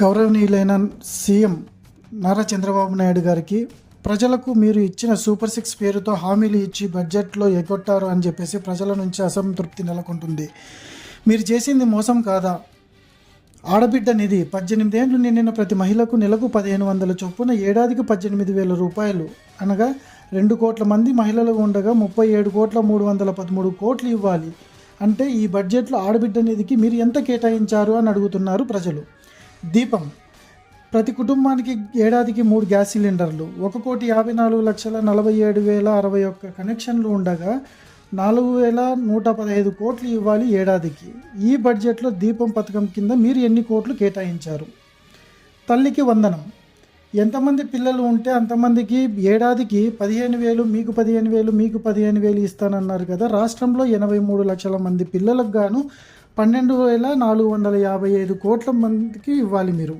గౌరవనీయులైన సీఎం నారా చంద్రబాబు నాయుడు గారికి ప్రజలకు మీరు ఇచ్చిన సూపర్ సిక్స్ పేరుతో హామీలు ఇచ్చి బడ్జెట్లో ఎగొట్టారు అని చెప్పేసి ప్రజల నుంచి అసంతృప్తి నెలకొంటుంది. మీరు చేసింది మోసం కాదా? ఆడబిడ్డ నిధి పద్దెనిమిది ఏళ్ళు నిండిన ప్రతి మహిళకు నెలకు పదిహేను వందల చొప్పున ఏడాదికి పద్దెనిమిది వేల రూపాయలు అనగా రెండు కోట్ల మంది మహిళలు ఉండగా ముప్పై ఏడు కోట్ల మూడు వందల పదమూడు కోట్లు ఇవ్వాలి. అంటే ఈ బడ్జెట్లో ఆడబిడ్డ నిధికి మీరు ఎంత కేటాయించారు అని అడుగుతున్నారు ప్రజలు. దీపం. ప్రతి కుటుంబానికి ఏడాదికి మూడు గ్యాస్ సిలిండర్లు. ఒక కోటి యాభై నాలుగు లక్షల నలభై ఏడు వేల అరవై ఒక్క కనెక్షన్లు ఉండగా నాలుగు వేల నూట పదహైదు కోట్లు ఇవ్వాలి ఏడాదికి. ఈ బడ్జెట్లో దీపం పథకం కింద మీరు ఎన్ని కోట్లు కేటాయించారు? తల్లికి వందనం. ఎంతమంది పిల్లలు ఉంటే అంతమందికి ఏడాదికి పదిహేను వేలు మీకు పదిహేను వేలు మీకు పదిహేను వేలు ఇస్తానన్నారు కదా. రాష్ట్రంలో ఎనభై మూడు లక్షల మంది పిల్లలకు గాను పన్నెండు వేల నాలుగు వందల యాభై ఐదు కోట్ల మందికి ఇవ్వాలి మీరు.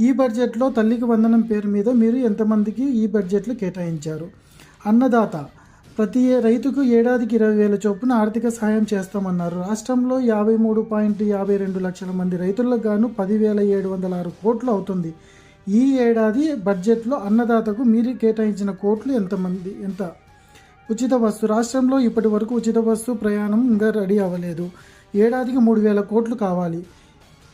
ఈ బడ్జెట్లో తల్లికి వందనం పేరు మీద మీరు ఎంతమందికి ఈ బడ్జెట్లు కేటాయించారు? అన్నదాత ప్రతి రైతుకు ఏడాదికి ఇరవై వేల చొప్పున ఆర్థిక సహాయం చేస్తామన్నారు. రాష్ట్రంలో యాభై మూడు పాయింట్ యాభై రెండు లక్షల మంది రైతులకు గాను పదివేల ఏడు వందల ఆరు కోట్లు అవుతుంది. ఈ ఏడాది బడ్జెట్లో అన్నదాతకు మీరు కేటాయించిన కోట్లు ఎంతమంది ఎంత? ఉచిత బస్సు రాష్ట్రంలో ఇప్పటి వరకు ఉచిత బస్సు ప్రయాణం ఇంకా రెడీ అవ్వలేదు. ఏడాదికి మూడు వేల కోట్లు కావాలి.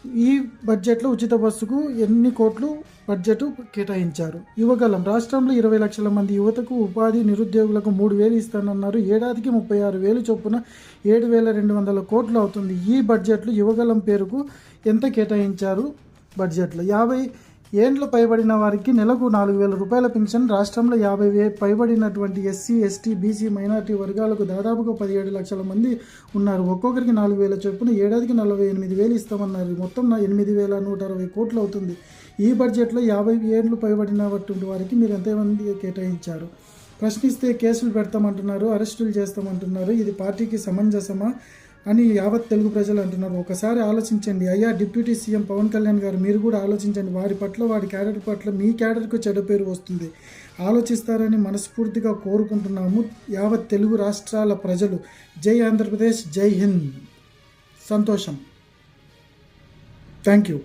ఈ బడ్జెట్లో ఉచిత బస్సుకు ఎన్ని కోట్లు బడ్జెట్ కేటాయించారు? యువగలం రాష్ట్రంలో ఇరవై లక్షల మంది యువతకు ఉపాధి నిరుద్యోగులకు మూడు వేలు ఇస్తానన్నారు. ఏడాదికి ముప్పై ఆరు వేలు చొప్పున ఏడు వేల రెండు వందల కోట్లు అవుతుంది. ఈ బడ్జెట్లో యువగలం పేరుకు ఎంత కేటాయించారు బడ్జెట్లో? యాభై ఏండ్లు పైబడిన వారికి నెలకు నాలుగు వేల రూపాయల పెన్షన్ రాష్ట్రంలో యాభై వే పైబడినటువంటి ఎస్సీ ఎస్టీ బీసీ మైనార్టీ వర్గాలకు దాదాపుగా పదిహేడు లక్షల మంది ఉన్నారు. ఒక్కొక్కరికి నాలుగు వేల చొప్పున ఏడాదికి నలభై ఎనిమిది వేలు ఇస్తామన్నారు. మొత్తం ఎనిమిది వేల నూట అరవై కోట్లు అవుతుంది. ఈ బడ్జెట్లో యాభై ఏండ్లు పైబడినటువంటి వారికి మీరు ఎంతమంది కేటాయించారు? ప్రశ్నిస్తే కేసులు పెడతామంటున్నారు అరెస్టులు చేస్తామంటున్నారు. ఇది పార్టీకి సమంజసమా? అని యావత్ తెలుగు ప్రజలు అంటున్నారు. ఒకసారి ఆలోచించండి. అయ్యా డిప్యూటీ సీఎం పవన్ కళ్యాణ్ గారు మీరు కూడా ఆలోచించండి. వారి పట్ల వారి క్యాడర్ పట్ల మీ క్యాడర్కు చెడు పేరు వస్తుంది. ఆలోచిస్తారని మనస్ఫూర్తిగా కోరుకుంటున్నాము యావత్ తెలుగు రాష్ట్రాల ప్రజలు. జై ఆంధ్రప్రదేశ్ జై హింద్. సంతోషం. Thank you.